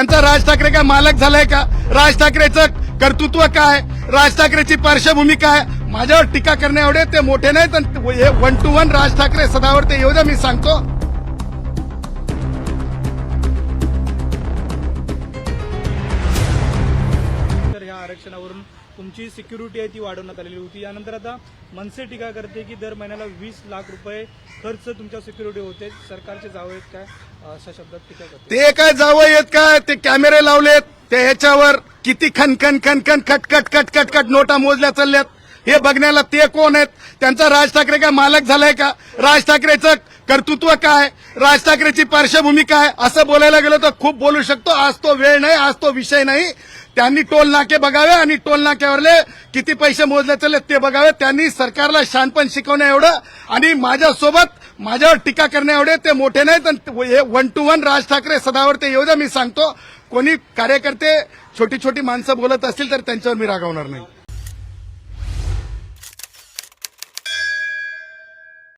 त्यांचा राज ठाकरे काय मालक झालाय का? राज ठाकरेचं कर्तृत्व काय? राज ठाकरेची पार्श्वभूमी काय? माझ्यावर टीका करण्या एवढे ते मोठे नाहीत one two one Raj Thackeray Sadavarte येऊ द्या मी सांगतो. आरक्षणावरून तुमची सिक्युरिटी आहे ती वाढवण्यात आलेली होती. यानंतर आता मनसे टीका करते की दर महिन्याला वीस लाख रुपये खर्च तुमच्या सिक्युरिटी होते. सरकारचे जावं आहेत काय अशा शब्दात टीका करते. ते काय जावं येत काय ते कॅमेरे लावलेत. ते ह्याच्यावर किती खनखन खनखन खटखट खटखट खट नोटा मोजल्या चालल्यात. हे बघण्याला ते कोण आहेत? त्यांचा राज ठाकरे काय मालक झालाय का? राज ठाकरेचं कर्तृत्व काय? राज ठाकरेची पार्श्वभूमी काय? असं बोलायला गेलो तर खूप बोलू शकतो. आज तो वेळ नाही आज तो विषय नाही. त्यांनी टोल नाके बघावे आणि टोल नाक्यावरले किती पैसे मोजले चालले ते बघावे. त्यांनी सरकारला शानपण शिकवण्या एवढं आणि माझ्यासोबत माझ्यावर टीका करण्या एवढे ते मोठे नाहीत one two one Raj Thackeray Sadavarte येऊ द्या मी सांगतो. कोणी कार्यकर्ते छोटी छोटी माणसं बोलत असतील तर त्यांच्यावर मी रागावणार नाही.